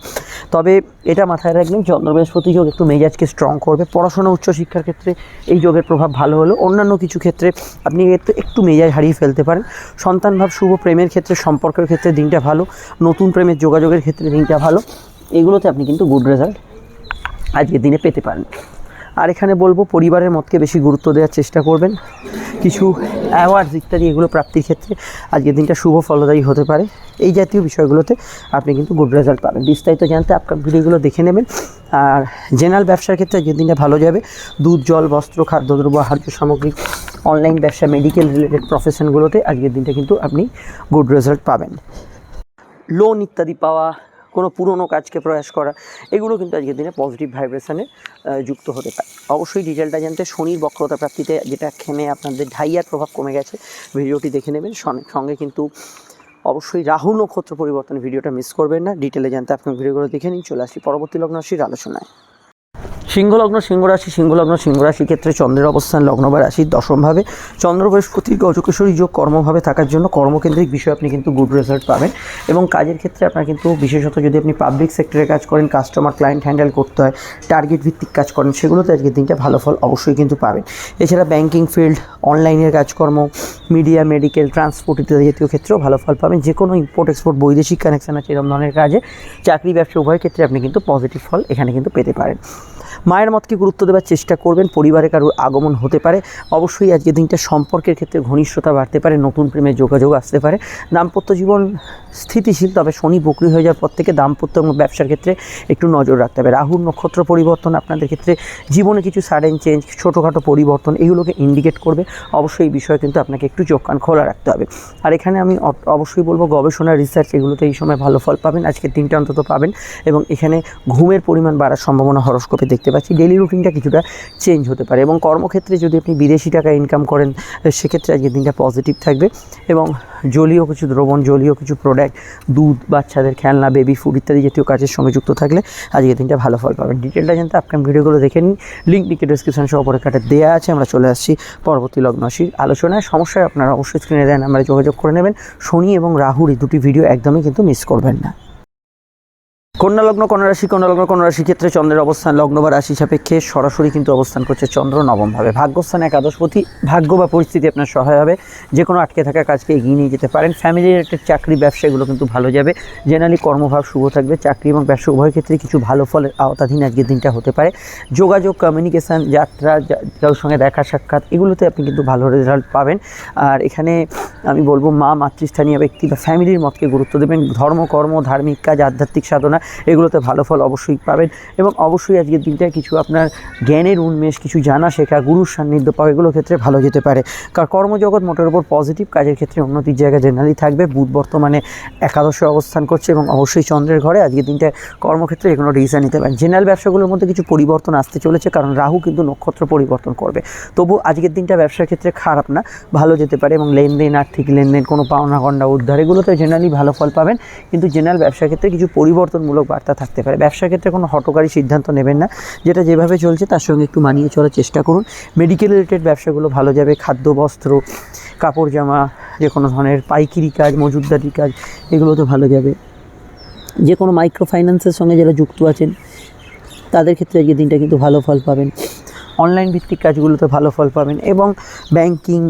তবে এটা মাথায় রাখবেন চন্দ্র বৃহস্পতি যোগ একটু মেজাজকে স্ট্রং করবে। পড়াশোনা উচ্চশিক্ষার ক্ষেত্রে এই যোগের প্রভাব ভালো হলেও অন্যান্য কিছু ক্ষেত্রে আপনি একটু মেজাজ হারিয়ে ফেলতে পারেন। সন্তানভাব শুভ প্রেমের ক্ষেত্রে, সম্পর্কের ক্ষেত্রে দিনটা ভালো। নতুন প্রেমের যোগাযোগের ক্ষেত্রে দিনটা ভালো। এগুলোতে আপনি কিন্তু গুড রেজাল্ট আজকের দিনে পেতে পারেন। আর এখানে বলব, পরিবারের মতকে বেশি গুরুত্ব দেওয়ার চেষ্টা করবেন। কিছু অ্যাওয়ার্ডস ইত্যাদি, এগুলো প্রাপ্তির ক্ষেত্রে আজকের দিনটা শুভ ফলদায়ী হতে পারে। এই জাতীয় বিষয়গুলোতে আপনি কিন্তু গুড রেজাল্ট পাবেন। বিস্তারিত জানতে আপনার ভিডিওগুলো দেখে নেবেন। আর জেনারেল ব্যবসার ক্ষেত্রে আজকের দিনটা ভালো যাবে। দুধ, জল, বস্ত্র, খাদ্যদ্রব্য, আহার্য সামগ্রী অনলাইন ব্যবসা মেডিকেল রিলেটেড প্রফেশনগুলোতে আজকের দিনটা কিন্তু আপনি গুড রেজাল্ট পাবেন। লোন ইত্যাদি পাওয়া কোনো পুরনো কাজকে প্রয়াস করা, এগুলো কিন্তু আজকের দিনে পজিটিভ ভাইব্রেশনে যুক্ত হতে পারে। অবশ্যই ডিটেলটা জানতে শনির বক্রতা প্রাপ্তিতে যেটা খেমে আপনাদের ঢাইয়ার প্রভাব কমে গেছে, ভিডিওটি দেখে নেবেন। সঙ্গে কিন্তু অবশ্যই রাহু নক্ষত্র পরিবর্তন ভিডিওটা মিস করবেন না। ডিটেলে জানতে আপনার ভিডিওগুলো দেখে নিন। চলে আসি পরবর্তী লগ্ন রাশির আলোচনায়। সিংহলগ্ন, সিংহরাশি সিংহলগ্ন, সিংহরাশি ক্ষেত্রে চন্দ্রের অবস্থান লগ্ন বা রাশির দশমভাবে। চন্দ্র বৃহস্পতি গজকেশ্বরী যোগ কর্মভাবে থাকার জন্য কর্মকেন্দ্রিক বিষয়ে আপনি কিন্তু গুড রেজাল্ট পাবেন এবং কাজের ক্ষেত্রে আপনার কিন্তু বিশেষত যদি আপনি পাবলিক সেক্টরে কাজ করেন কাস্টমার ক্লায়েন্ট হ্যান্ডেল করতে হয় টার্গেট ভিত্তিক কাজ করেন, সেগুলোতে আজকের দিনটা ভালো ফল অবশ্যই কিন্তু পাবেন। এছাড়া ব্যাংকিং ফিল্ড অনলাইনের কাজকর্ম মিডিয়া মেডিকেল ট্রান্সপোর্ট ইত্যাদি জাতীয় ক্ষেত্রেও ভালো ফল পাবেন। যে কোনো ইম্পোর্ট এক্সপোর্ট বৈদেশিক কানেকশন আছে, এরকম ধরনের কাজে, চাকরি, ব্যবসা, উভয় ক্ষেত্রে আপনি কিন্তু পজিটিভ ফল এখানে কিন্তু পেতে পারেন। মায়ের মতকে গুরুত্ব দেওয়ার চেষ্টা করবেন, পরিবারে কারোর আগমন হতে পারে। অবশ্যই আজকের দিনটা সম্পর্কের ক্ষেত্রে ঘনিষ্ঠতা বাড়তে পারে, নতুন প্রেমের যোগাযোগ আসতে পারে। দাম্পত্য জীবন স্থিতিশীল, তবে শনি বকরি হয়ে যাওয়ার পর থেকে দাম্পত্য এবং ব্যবসার ক্ষেত্রে একটু নজর রাখতে হবে। রাহুর নক্ষত্র পরিবর্তন আপনাদের ক্ষেত্রে জীবনে কিছু সাডেন চেঞ্জ ছোটোখাটো পরিবর্তন, এগুলোকে ইন্ডিকেট করবে। অবশ্যই এই বিষয়ে কিন্তু আপনাকে একটু চোখ কান খোলা রাখতে হবে। আর এখানে আমি অবশ্যই বলব, গবেষণা রিসার্চ এগুলোতে এই সময় ভালো ফল পাবেন। আজকে তিনটা অন্তত পাবেন এবং এখানে ঘুমের পরিমাণ বাড়ার সম্ভাবনা হরস্কোপে দেখতে পাচ্ছি ডেলি রুটিনটা কিছুটা চেঞ্জ হতে পারে। এবং কর্মক্ষেত্রে যদি আপনি বিদেশি টাকা ইনকাম করেন, সেক্ষেত্রে আজকের দিনটা পজিটিভ থাকবে। এবং জলীয় কিছু দ্রবণ, জলীয় কিছু প্রোডাক্ট দুধ, বাচ্চাদের খেলনা বেবি ফুড ইত্যাদি জাতীয় কাজের সঙ্গে যুক্ত থাকলে আজকের দিনটা ভালো ফল পাবেন ডিটেলটা জানতে আপনার ভিডিওগুলো দেখে নিন। লিঙ্ক নিচে ডিসক্রিপশন সহ পরে কাটে দেওয়া আছে। আমরা চলে আসছি পরবর্তী লগ্নশীর আলোচনায়। সমস্যায় আপনারা অবশ্যই স্ক্রিনে দেন আমরা যোগাযোগ করে নেবেন। শনি এবং রাহুর দুটি ভিডিও একদমই কিন্তু মিস করবেন না। কন্যা লগ্ন কন্যা রাশি কন্যা লগ্ন কন্যা রাশি ক্ষেত্রে চন্দ্রের অবস্থান লগ্ন বা রাশি সাপেক্ষে সরাসরি কিন্তু অবস্থান করছে চন্দ্র নবমভাবে ভাগ্যস্থান একাদশপতি, ভাগ্য বা পরিস্থিতি আপনার সহায় হবে। যে কোনো আটকে থাকা কাজকে এগিয়ে নিয়ে যেতে পারেন। ফ্যামিলি রিলেটেড চাকরি, ব্যবসা এগুলো কিন্তু ভালো যাবে। জেনারেলি কর্মভাব শুভ থাকবে। চাকরি এবং ব্যবসা উভয় ক্ষেত্রে কিছু ভালো ফলের আওতাধীন আজকের দিনটা হতে পারে। যোগাযোগ কমিউনিকেশান যাত্রা কারোর সঙ্গে দেখা, সাক্ষাৎ এগুলোতে আপনি কিন্তু ভালো রেজাল্ট পাবেন। আর এখানে আমি বলব মা, মাতৃস্থানীয় ব্যক্তি বা ফ্যামিলির মতকে গুরুত্ব দেবেন। ধর্ম, কর্ম, ধার্মিক কাজ, আধ্যাত্মিক সাধনা এগুলোতে ভালো ফল অবশ্যই পাবেন এবং অবশ্যই আজকের দিনটায় কিছু আপনার জ্ঞানের উন্মেষ, কিছু জানা শেখা, গুরুর সান্নিধ্য পাওয়া এগুলো ক্ষেত্রে ভালো যেতে পারে। কারণ কর্মজগৎ মোটের উপর পজিটিভ কাজের ক্ষেত্রে উন্নতির জায়গা জেনারেলি থাকবে। বুধ বর্তমানে একাদশে অবস্থান করছে এবং অবশ্যই চন্দ্রের ঘরে আজকের দিনটায় কর্মক্ষেত্রে কোনো ডিসিশন নিতে পারেন। জেনারেল ব্যবসাগুলোর মধ্যে কিছু পরিবর্তন আসতে চলেছে কারণ রাহু কিন্তু নক্ষত্র পরিবর্তন করবে। তবু আজকের দিনটা ব্যবসার ক্ষেত্রে খারাপ না, ভালো যেতে পারে এবং লেনদেন, আর্থিক লেনদেন, কোনো পাওনা গন্ডা উদ্ধার এগুলোতে জেনারেলি ভালো ফল পাবেন। কিন্তু জেনারেল ব্যবসার ক্ষেত্রে কিছু পরিবর্তনমূলক বার্তা থাকতে পারে। ব্যবসার ক্ষেত্রে কোনো হটকারী সিদ্ধান্ত নেবেন না। যেটা যেভাবে চলছে তার সঙ্গে একটু মানিয়ে চলার চেষ্টা করুন। মেডিকেল রিলেটেড ব্যবসাগুলো ভালো যাবে। খাদ্য, বস্ত্র, কাপড়, জামা, যে কোনো ধরনের পাইকিরি কাজ মজুদদারি কাজ, এগুলো তো ভালো যাবে। যে কোনো মাইক্রো ফাইন্যান্সের সঙ্গে যারা যুক্ত আছেন, তাদের ক্ষেত্রে আজকে দিনটা কিন্তু ভালো ফল পাবেন। অনলাইন ভিত্তিক কাজগুলোতে ভালো ফল পাবেন এবং ব্যাংকিং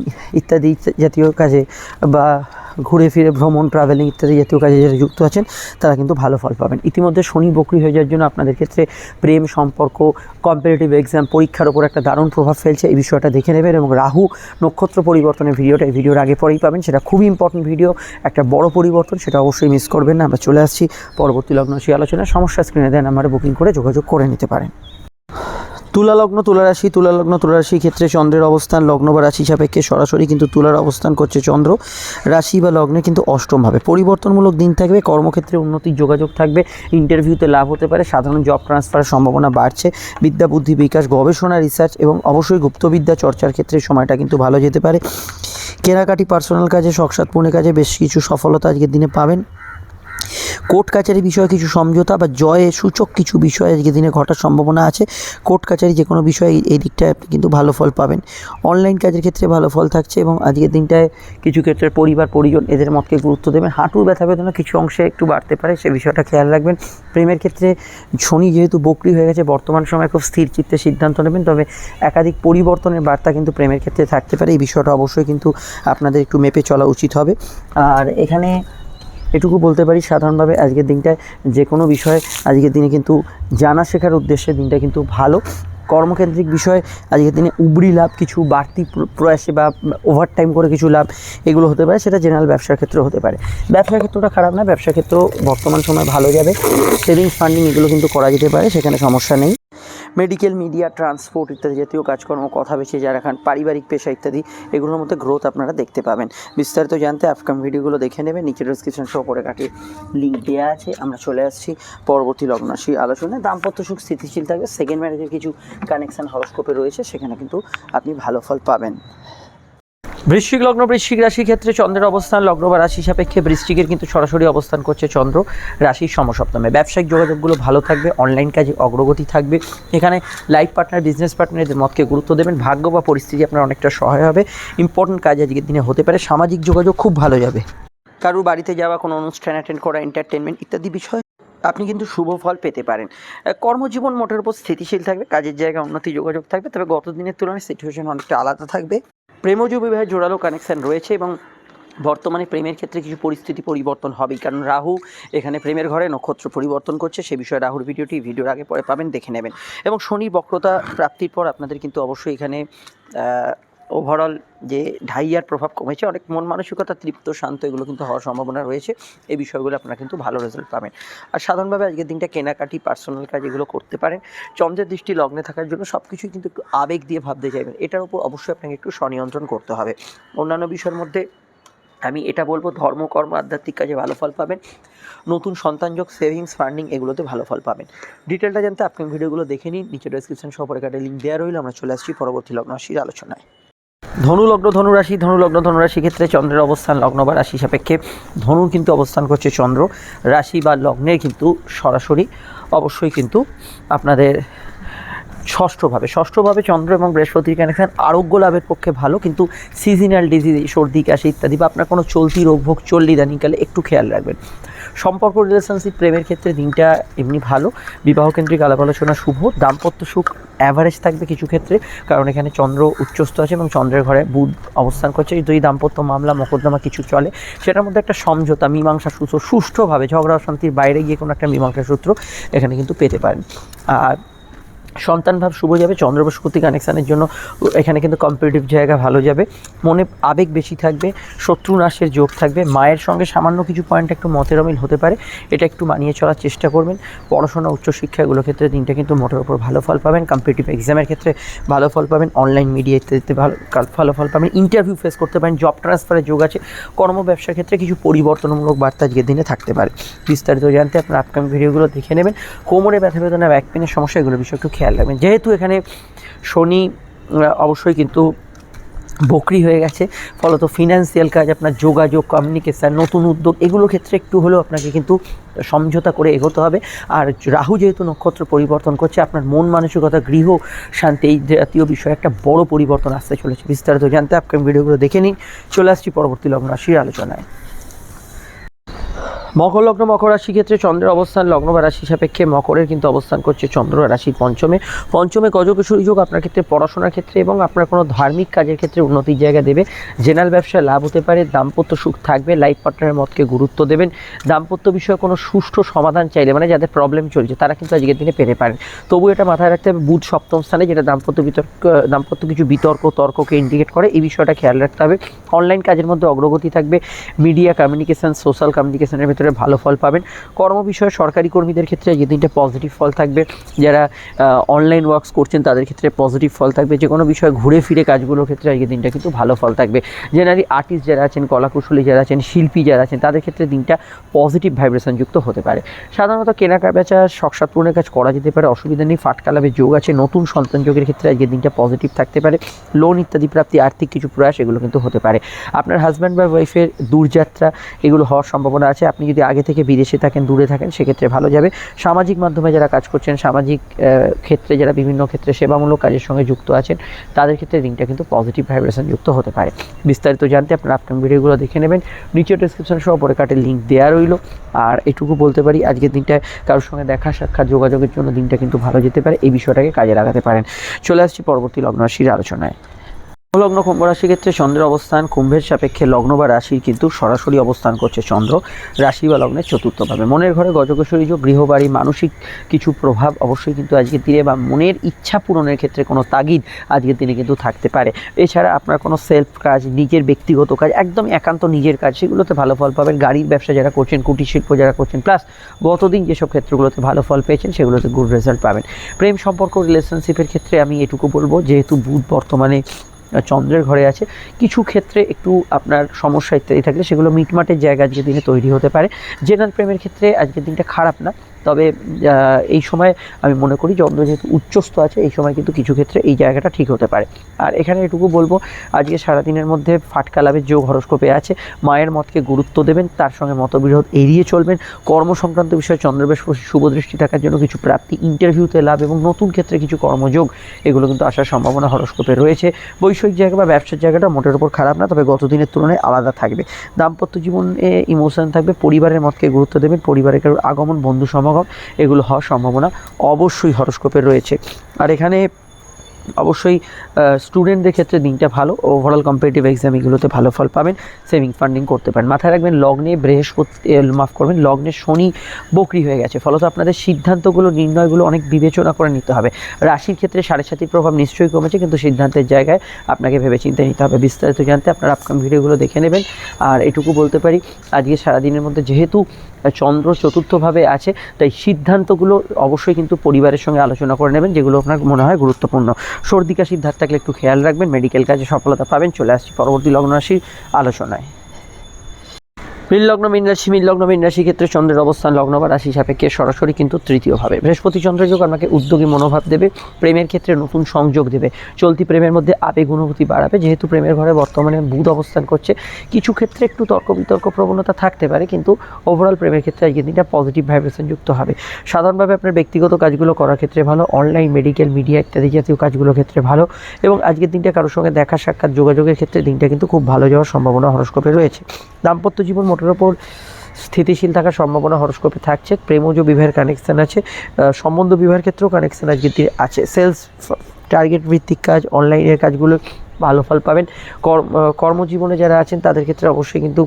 ইত্যাদি জাতীয় কাজে বা ঘুরে ফিরে ভ্রমণ ট্রাভেলিং ইত্যাদি জাতীয় কাজে যারা যুক্ত আছেন, তারা কিন্তু ভালো ফল পাবেন। ইতিমধ্যে শনি বকরি হয়ে যাওয়ার জন্য আপনাদের ক্ষেত্রে প্রেম সম্পর্ক কম্পিটিটিভ এক্সাম পরীক্ষার ওপর একটা দারুণ প্রভাব ফেলছে, এই বিষয়টা দেখে নেবেন এবং রাহু নক্ষত্র পরিবর্তনের ভিডিওটা এই ভিডিওর আগে পরেই পাবেন। সেটা খুবই ইম্পর্টেন্ট ভিডিও একটা বড় পরিবর্তন, সেটা অবশ্যই মিস করবেন না। আমরা চলে আসছি পরবর্তী লগ্ন সেই আলোচনায়। সমস্যা স্ক্রিনে দেন নাম্বারে বুকিং করে যোগাযোগ করে নিতে পারেন। তুলা লগ্ন তুলা রাশি তুলা লগ্ন তুলা রাশির ক্ষেত্রে চন্দ্রের অবস্থান, লগ্ন বা রাশি সাপেক্ষে সরাসরি কিন্তু তুলার অবস্থান করছে চন্দ্র। রাশি বা লগ্নে কিন্তু অষ্টমভাবে। পরিবর্তনমূলক দিন থাকবে, কর্মক্ষেত্রে উন্নতির যোগাযোগ থাকবে, ইন্টারভিউতে লাভ হতে পারে, সাধারণ জব ট্রান্সফারের সম্ভাবনা বাড়ছে, বিদ্যা, বুদ্ধি বিকাশ, গবেষণা, রিসার্চ এবং অবশ্যই গুপ্তবিদ্যা চর্চার ক্ষেত্রে সময়টা কিন্তু ভালো যেতে পারে। কেনাকাটি, পার্সোনাল কাজে শখসাৎপূর্ণ কাজে বেশ কিছু সফলতা আজকের দিনে পাবেন। কোর্ট কাছারি বিষয়ে কিছু সমঝোতা বা জয়ে সূচক কিছু বিষয় আজকে দিনে ঘটার সম্ভাবনা আছে। কোর্ট কাছারি যে কোনো বিষয়ে এই- এই দিকটায় আপনি কিন্তু ভালো ফল পাবেন। অনলাইন কাজের ক্ষেত্রে ভালো ফল থাকছে এবং আজকের দিনটায় কিছু ক্ষেত্রে পরিবার, পরিজন এদের মতকে গুরুত্ব দেবেন। হাঁটুর ব্যথা বেদনা কিছু অংশে একটু বাড়তে পারে, সে বিষয়টা খেয়াল রাখবেন। প্রেমের ক্ষেত্রে শনি যেহেতু বকরি হয়ে গেছে, বর্তমান সময়ে খুব স্থির চিত্তে সিদ্ধান্ত নেবেন, তবে একাধিক পরিবর্তনের বার্তা কিন্তু প্রেমের ক্ষেত্রে থাকতে পারে। এই বিষয়টা অবশ্যই কিন্তু আপনাদের একটু মেপে চলা উচিত হবে। আর এখানে এটুকু বলতে পারি, সাধারণভাবে আজকের দিনটায় যে কোনো বিষয়ে আজকের দিনে কিন্তু জানা শেখার উদ্দেশ্যে দিনটা কিন্তু ভালো। কর্মকেন্দ্রিক বিষয়ে আজকের দিনে উবরি লাভ, কিছু বাড়তি প্র- প্রয়াসে বা ওভার টাইম করে কিছু লাভ এগুলো হতে পারে, সেটা জেনারেল ব্যবসার ক্ষেত্রে হতে পারে। ব্যবসার ক্ষেত্রটা খারাপ না, ব্যবসার ক্ষেত্রেও বর্তমান সময় ভালো যাবে। সেভিংস ফান্ডিং এগুলো কিন্তু করা যেতে পারে, সেখানে সমস্যা নেই। মেডিকেল, মিডিয়া, ট্রান্সপোর্ট ইত্যাদি জাতীয় কাজকর্ম, কথা বেশি, যারা খান, পারিবারিক পেশা ইত্যাদি, এগুলোর মধ্যে গ্রোথ আপনারা দেখতে পাবেন। বিস্তারিত জানতে আপকাম ভিডিওগুলো দেখে নেবেন নিচে ডিসক্রিপশন সহ করে কাটি লিঙ্ক দেওয়া আছে। আমরা চলে আসছি পরবর্তী লগ্নাশী আলোচনায়। দাম্পত্য সুখ স্থিতিশীল থাকবে। সেকেন্ড ম্যারেজের কিছু কানেকশান হরস্কোপে রয়েছে, সেখানে কিন্তু আপনি ভালো ফল পাবেন। বৃশ্চিক লগ্ন, বৃশ্চিক রাশির ক্ষেত্রে চন্দ্রের অবস্থান লগ্ন বা রাশি সাপেক্ষে বৃশ্চিকের কিন্তু সরাসরি অবস্থান করছে চন্দ্র রাশির সমসপ্তমে। ব্যবসায়িক যোগাযোগগুলো ভালো থাকবে অনলাইন কাজে অগ্রগতি থাকবে। এখানে লাইফ পার্টনার বিজনেস পার্টনারদের মতকে গুরুত্ব দেবেন। ভাগ্য বা পরিস্থিতি আপনার অনেকটা সহায় হবে। ইম্পর্টেন্ট কাজ আজকের দিনে হতে পারে। সামাজিক যোগাযোগ খুব ভালো যাবে। কারুর বাড়িতে যাওয়া, কোনো অনুষ্ঠান অ্যাটেন্ড করা এন্টারটেনমেন্ট ইত্যাদি বিষয়, আপনি কিন্তু শুভ ফল পেতে পারেন। কর্মজীবন মোটের উপর স্থিতিশীল থাকবে, কাজের জায়গায় উন্নতি যোগাযোগ থাকবে। তবে গত দিনের তুলনায় সিচুয়েশন অনেকটা আলাদা থাকবে। প্রেমজ বিবাহের জোরালো কানেকশান রয়েছে এবং বর্তমানে প্রেমের ক্ষেত্রে কিছু পরিস্থিতি পরিবর্তন হবেই। কারণ রাহু এখানে প্রেমের ঘরে নক্ষত্র পরিবর্তন করছে, সে বিষয়ে রাহুর ভিডিওটি ভিডিওর আগে পরে পাবেন, দেখে নেবেন। এবং শনি বক্রতা প্রাপ্তির পর আপনাদের কিন্তু অবশ্যই এখানে ওভারঅল যে ঢাইয়ার প্রভাব কমেছে, অনেক মন মানসিকতা তৃপ্ত, শান্ত এগুলো কিন্তু হওয়ার সম্ভাবনা রয়েছে। এই বিষয়গুলো আপনারা কিন্তু ভালো রেজাল্ট পাবেন। আর সাধারণভাবে আজকের দিনটা কেনাকাটি পার্সোনাল কাজ এগুলো করতে পারেন। চন্দ্রের দৃষ্টি লগ্নে থাকার জন্য সব কিছুই কিন্তু একটু আবেগ দিয়ে ভাবতে চাইবেন। এটার উপর অবশ্যই আপনাকে একটু স্বনিয়ন্ত্রণ করতে হবে। অন্যান্য বিষয়ের মধ্যে আমি এটা বলব ধর্মকর্ম আধ্যাত্মিক কাজে ভালো ফল পাবেন। নতুন সন্তানযোগ সেভিংস ফান্ডিং এগুলোতে ভালো ফল পাবেন। ডিটেলটা জানতে আপনি ভিডিওগুলো দেখে নিন। নিচে ডেসক্রিপশন সহ পরে লিঙ্ক দেওয়া রইল। আমরা চলে আসছি পরবর্তী লগ্ন আলোচনায়। ধনু লগ্ন ধনু রাশি ধনু লগ্ন ধনু রাশি ক্ষেত্রে চন্দ্রের অবস্থান লগ্ন বা রাশি সাপেক্ষে। ধনুর কিন্তু অবস্থান করছে চন্দ্র। রাশি বা লগ্নে কিন্তু সরাসরি। অবশ্যই কিন্তু আপনাদের ষষ্ঠভাবে। ষষ্ঠভাবে চন্দ্র এবং বৃহস্পতির কানেকশন আরোগ্য লাভের পক্ষে ভালো, কিন্তু সিজনাল ডিজিজ সর্দি, কাশি ইত্যাদি বা আপনার কোনো চলতি রোগভোগ চললি ইদানিংকালে একটু খেয়াল রাখবেন। সম্পর্ক রিলেশনশিপ প্রেমের ক্ষেত্রে দিনটা এমনি ভালো। বিবাহ কেন্দ্রিক আলাপ আলোচনা শুভ। দাম্পত্য সুখ অ্যাভারেজ থাকবে কিছু ক্ষেত্রে, কারণ এখানে চন্দ্র উচ্চস্থ আছে এবং চন্দ্রের ঘরে বুধ অবস্থান করছে। যদি দাম্পত্য মামলা, মোকদ্দমা কিছু চলে। সেটার মধ্যে একটা সমঝোতা, মীমাংসা সূত্র সুষ্ঠুভাবে ঝগড়া অশান্তির বাইরে গিয়ে কোনো একটা মীমাংসা সূত্র এখানে কিন্তু পেতে পারেন। আর সন্তান ভাব শুভ যাবে, চন্দ্র বৃহস্পতি কানেকশানের জন্য। এখানে কিন্তু কম্পিটিটিভ জায়গা ভালো যাবে। মনে আবেগ বেশি থাকবে শত্রু নাশের যোগ থাকবে। মায়ের সঙ্গে সামান্য কিছু পয়েন্ট একটু মতের অমিল হতে পারে। এটা একটু মানিয়ে চলার চেষ্টা করবেন। পড়াশোনা উচ্চশিক্ষাগুলোর ক্ষেত্রে দিনটা কিন্তু মোটের ওপর ভালো ফল পাবেন। কম্পিটিটিভ এক্সামের ক্ষেত্রে ভালো ফল পাবেন। অনলাইন মিডিয়া ইত্যাদিতে ভালো ভালো ফল পাবেন। ইন্টারভিউ ফেস করতে পারেন। জব ট্রান্সফারের যোগ আছে। কর্ম ব্যবসার ক্ষেত্রে কিছু পরিবর্তনমূলক বার্তা আজকের দিনে থাকতে পারে। বিস্তারিত জানতে আপনার আপকামিং ভিডিওগুলো দেখে নেবেন। কোমরে ব্যথা বেদনা ব্যাক পেনের সমস্যা এগুলো বিষয়ে একটু খেয়াল রাখবেন। যেহেতু এখানে শনি অবশ্যই কিন্তু বকরি হয়ে গেছে, ফলত ফিনান্সিয়াল কাজ, আপনার যোগাযোগ কমিউনিকেশান নতুন উদ্যোগ, এগুলোর ক্ষেত্রে একটু হলেও আপনাকে কিন্তু সমঝোতা করে এগোতে হবে। আর রাহু যেহেতু নক্ষত্র পরিবর্তন করছে, আপনার মন মানসিকতা, গৃহ শান্তি, এই জাতীয় বিষয়ে একটা বড় পরিবর্তন আসতে চলেছে। বিস্তারিত জানতে আপকামিং ভিডিওগুলো দেখে নিন। চলে আসছি পরবর্তী লগ্ন রাশির আলোচনায়। মকর লগ্ন, মকর রাশি ক্ষেত্রে চন্দ্রের অবস্থান, লগ্ন বা রাশি সাপেক্ষে মকরের কিন্তু অবস্থান করছে চন্দ্র রাশির পঞ্চমে। পঞ্চমে গজকেশরী যোগ আপনার ক্ষেত্রে পড়াশোনার ক্ষেত্রে এবং আপনার কোনো ধার্মিক কাজের ক্ষেত্রে উন্নতির জায়গা দেবে। জেনারেল ব্যবসায় লাভ হতে পারে, দাম্পত্য সুখ থাকবে, লাইফ পার্টনারের মতকে গুরুত্ব দেবেন। দাম্পত্য বিষয়ে কোনো সুষ্ঠু সমাধান চাইলে মানে যাদের প্রবলেম চলছে, তারা কিন্তু আজকের দিনে পেতে পারেন। তবু এটা মাথায় রাখতে হবে, বুধ সপ্তম স্থানে যেটা দাম্পত্য বিতর্ক, দাম্পত্য কিছু বিতর্ক, তর্ককে ইন্ডিকেট করে, এই বিষয়টা খেয়াল রাখতে হবে। অনলাইন কাজের মধ্যে অগ্রগতি থাকবে মিডিয়া কমিউনিকেশন সোশ্যাল কমিউনিকেশনের ভেতরে ভালো ফল পাবেন। কর্ম বিষয়ে সরকারি কর্মীদের ক্ষেত্রে যে দিনটা পজিটিভ ফল থাকবে, যারা অনলাইন ওয়ার্কস করছেন তাদের ক্ষেত্রে পজিটিভ ফল থাকবে। যে কোনো বিষয়ে ঘুরে ফিরে কাজগুলোর ক্ষেত্রে আজকের দিনটা কিন্তু ভালো ফল থাকবে। জেনারেলি আর্টিস্ট যারা আছেন, কলাকুশলী যারা আছেন, শিল্পী যারা আছেন, তাদের ক্ষেত্রে দিনটা পজিটিভ ভাইব্রেশন যুক্ত হতে পারে। সাধারণত কেনাকাটা, বেচা শখসাত পূরণের কাজ করা যেতে পারে, অসুবিধা নেই, ফাটকা লাভের যোগ আছে, নতুন সন্তান যোগের ক্ষেত্রে আজকের দিনটা পজিটিভ থাকতে পারে। লোন ইত্যাদি প্রাপ্তি, আর্থিক কিছু প্রয়াস এগুলো কিন্তু হতে পারে। আপনার হাজব্যান্ড বা ওয়াইফের দূরযাত্রা এগুলো হওয়ার সম্ভাবনা আছে। আপনি যদি আগে থেকে বিদেশে থাকেন, দূরে থাকেন, সেক্ষেত্রে ভালো যাবে। সামাজিক মাধ্যমে যারা কাজ করছেন, সামাজিক ক্ষেত্রে যারা বিভিন্ন ক্ষেত্রে সেবামূলক কাজের সঙ্গে যুক্ত আছেন, তাদের ক্ষেত্রে দিনটা কিন্তু পজিটিভ ভাইব্রেশন যুক্ত হতে পারে। বিস্তারিত জানতে আপনার আপকামিং ভিডিওগুলো দেখে নেবেন। নিচে ডিসক্রিপশন সহ পরে কাটের লিঙ্ক দেওয়া রইল। আর এটুকু বলতে পারি, আজকের দিনটা কারোর সঙ্গে দেখা, সাক্ষাৎ, যোগাযোগের জন্য দিনটা কিন্তু ভালো যেতে পারে। এই বিষয়টাকে কাজে লাগাতে পারেন। চলে আসছি পরবর্তী লগ্ন রাশির আলোচনায়। লগ্ন কুম্ভ রাশির ক্ষেত্রে চন্দ্রের অবস্থান, কুম্ভের সাপেক্ষে লগ্ন বা রাশির কিন্তু সরাসরি অবস্থান করছে চন্দ্র, রাশি বা লগ্নের চতুর্থভাবে। মনের ঘরে গজকেশ্বরী যোগ গৃহবাড়ি মানসিক কিছু প্রভাব অবশ্যই কিন্তু আজকের দিনে বা মনের ইচ্ছা পূরণের ক্ষেত্রে কোনো তাগিদ আজকের দিনে কিন্তু থাকতে পারে। এছাড়া আপনার কোনো সেলফ কাজ, নিজের ব্যক্তিগত কাজ, একদম একান্ত নিজের কাজ, সেগুলোতে ভালো ফল পাবেন। গাড়ির ব্যবসা যারা করছেন, কুটির শিল্প যারা করছেন প্লাস গতদিন যেসব ক্ষেত্রগুলোতে ভালো ফল পেয়েছেন, সেগুলোতে গুড রেজাল্ট পাবেন। প্রেম সম্পর্ক রিলেশনশিপের ক্ষেত্রে আমি এটুকু বলব, যেহেতু বুধ বর্তমানে চন্দ্রের ঘরে আছে। কিছু ক্ষেত্রে একটু আপনার সমস্যা ইত্যাদি থাকলে সেগুলো মিটমাটের জায়গা আজকের দিনে তৈরি হতে পারে। জেনারেল প্রেমের ক্ষেত্রে আজকের দিনটা খারাপ না। তবে এই সময় আমি মনে করি চন্দ্র যেহেতু উচ্চস্থ আছে, এই সময় কিন্তু কিছু ক্ষেত্রে এই জায়গাটা ঠিক হতে পারে। আর এখানে এটুকু বলব, আজকে সারাদিনের মধ্যে ফাটকা লাভের যোগ হরস্কোপে আছে, মায়ের মতকে গুরুত্ব দেবেন, তার সঙ্গে মতবিরোধ এড়িয়ে চলবেন। কর্ম সংক্রান্ত বিষয়ে চন্দ্রবেশ শুভ দৃষ্টি থাকার জন্য কিছু প্রাপ্তি ইন্টারভিউতে লাভ এবং নতুন ক্ষেত্রে কিছু কর্মযোগ, এগুলো কিন্তু আসার সম্ভাবনা হরস্কোপে রয়েছে। বৈষয়িক জায়গা বা ব্যবসার জায়গাটা মোটের উপর খারাপ না, তবে গত দিনের তুলনায় আলাদা থাকবে। দাম্পত্য জীবনে ইমোশন থাকবে, পরিবারের মতকে গুরুত্ব দেবেন, পরিবারের কারোর আগমন বন্ধু সমাগম এগুলো হওয়ার সম্ভাবনা অবশ্যই হরস্কোপে রয়েছে। আর এখানে অবশ্যই স্টুডেন্টদের ক্ষেত্রে দিনটা ভালো। ওভারঅল কম্পিটিটিভ এক্সাম এগুলোতে ভালো ফল পাবেন সেভিং ফান্ডিং করতে পারেন। মাথায় রাখবেন, লগ্নে বৃহস্পতি মাফ করবেন, লগ্নে শনি বকরি হয়ে গেছে। ফলত আপনাদের সিদ্ধান্তগুলো, নির্ণয়গুলো অনেক বিবেচনা করে নিতে হবে। রাশির ক্ষেত্রে সাড়ে সাতির প্রভাব নিশ্চয়ই কমেছে, কিন্তু সিদ্ধান্তের জায়গায় আপনাকে ভেবে চিন্তে নিতে হবে। বিস্তারিত জানতে আপনার আপকাম ভিডিওগুলো দেখে নেবেন। আর এটুকু বলতে পারি, আজকে সারাদিনের মধ্যে যেহেতু চন্দ্র চতুর্থভাবে আছে, তাই সিদ্ধান্তগুলো অবশ্যই কিন্তু পরিবারের সঙ্গে আলোচনা করে নেবেন, যেগুলো আপনার মনে হয় গুরুত্বপূর্ণ। সর্দি কাশির ধার থাকলে একটু খেয়াল রাখবেন মেডিকেল কাজে সফলতা পাবেন। চলে আসছি পরবর্তী লগ্ন রাশির আলোচনায়। মীন লগ্ন মীন রাশি মীন লগ্ন মীন রাশি ক্ষেত্রে চন্দ্রের অবস্থান লগ্ন বা রাশি সাপেক্ষে সরাসরি কিন্তু তৃতীয়ভাবে। বৃহস্পতি চন্দ্র যোগ আমাকে উদ্যোগী মনোভাব দেবে, প্রেমের ক্ষেত্রে নতুন সংযোগ দেবে। চলতি প্রেমের মধ্যে আবেগ, অনুভূতি বাড়াবে, যেহেতু প্রেমের ঘরে বর্তমানে বুধ অবস্থান করছে। কিছু ক্ষেত্রে একটু তর্ক বিতর্ক প্রবণতা থাকতে পারে, কিন্তু ওভারঅল প্রেমের ক্ষেত্রে আজকের দিনটা পজিটিভ ভাইব্রেশন যুক্ত হবে। সাধারণভাবে আপনার ব্যক্তিগত কাজগুলো করার ক্ষেত্রে ভালো অনলাইন মেডিকেল মিডিয়া ইত্যাদি জাতীয় কাজগুলোর ক্ষেত্রে ভালো, এবং আজকের দিনটা কারোর সঙ্গে দেখা, সাক্ষাৎ, যোগাযোগের ক্ষেত্রে দিনটা কিন্তু খুব ভালো যাওয়ার সম্ভাবনা হরস্কোপে রয়েছে। দাম্পত্য জীবন মোটের ওপর স্থিতিশীল থাকার সম্ভাবনা হরস্কোপে থাকছে। প্রেমজ বিবাহের কানেকশান আছে সম্বন্ধ বিবাহের ক্ষেত্রেও কানেকশান আজকের দিনে আছে। সেলস টার্গেট ভিত্তিক কাজ অনলাইনের কাজগুলো ভালো ফল পাবেন। কর্ম কর্মজীবনে যারা আছেন, তাদের ক্ষেত্রে অবশ্যই কিন্তু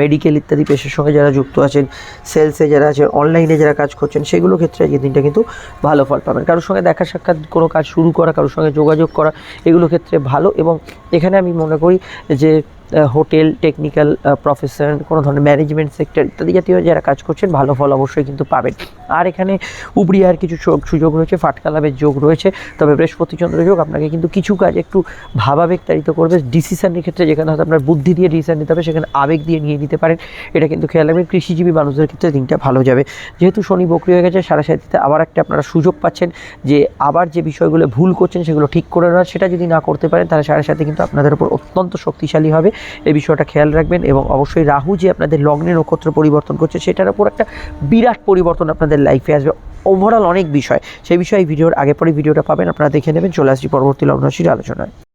মেডিকেল ইত্যাদি পেশার সঙ্গে যারা যুক্ত আছেন সেলসে যারা আছেন অনলাইনে যারা কাজ করছেন, সেগুলো ক্ষেত্রে আজকের দিনটা কিন্তু ভালো ফল পাবেন। কারোর সঙ্গে দেখা সাক্ষাৎ, কোনো কাজ শুরু করা, কারোর সঙ্গে যোগাযোগ করা, এগুলো ক্ষেত্রে ভালো। এবং এখানে আমি মনে করি যে হোটেল টেকনিক্যাল প্রফেশন কোনো ধরনের ম্যানেজমেন্ট সেক্টর ইত্যাদি জাতীয় যারা কাজ করছেন, ভালো ফল অবশ্যই কিন্তু পাবেন। আর এখানে উপরি আর কিছু সুযোগ রয়েছে, ফাটকা লাভের যোগ রয়েছে, তবে বৃহস্পতিচন্দ্র যোগ আপনাকে কিন্তু কিছু কাজ একটু ভাবাবেগ তাড়িত করবে ডিসিশনের ক্ষেত্রে যেখানে হয়তো আপনার বুদ্ধি দিয়ে ডিসিশন নিতে হবে, সেখানে আবেগ দিয়ে নিয়ে নিতে পারেন। এটা কিন্তু খেয়াল রাখবেন, কৃষিজীবী মানুষদের ক্ষেত্রে দিনটা ভালো যাবে। যেহেতু শনি বকরি হয়ে গেছে সাড়ে সাতিতে আবার একটা আপনারা সুযোগ পাচ্ছেন যে আবার যে বিষয়গুলো ভুল করছেন, সেগুলো ঠিক করে নেওয়ার। সেটা যদি না করতে পারেন, তাহলে সাড়ে সাথে কিন্তু আপনাদের উপর অত্যন্ত শক্তিশালী হবে। এই বিষয়টা খেয়াল রাখবেন এবং অবশ্যই রাহু যে আপনাদের লগ্নে নক্ষত্র পরিবর্তন করছে, সেটার উপর একটা বিরাট পরিবর্তন আপনাদের লাইফে আসবে। ওভারঅল অনেক বিষয়। সেই বিষয়ে ভিডিওর আগে পরে ভিডিওটা পাবেন, আপনারা দেখে নেবেন। চলে আসছি পরবর্তী লগ্নশীর আলোচনায়।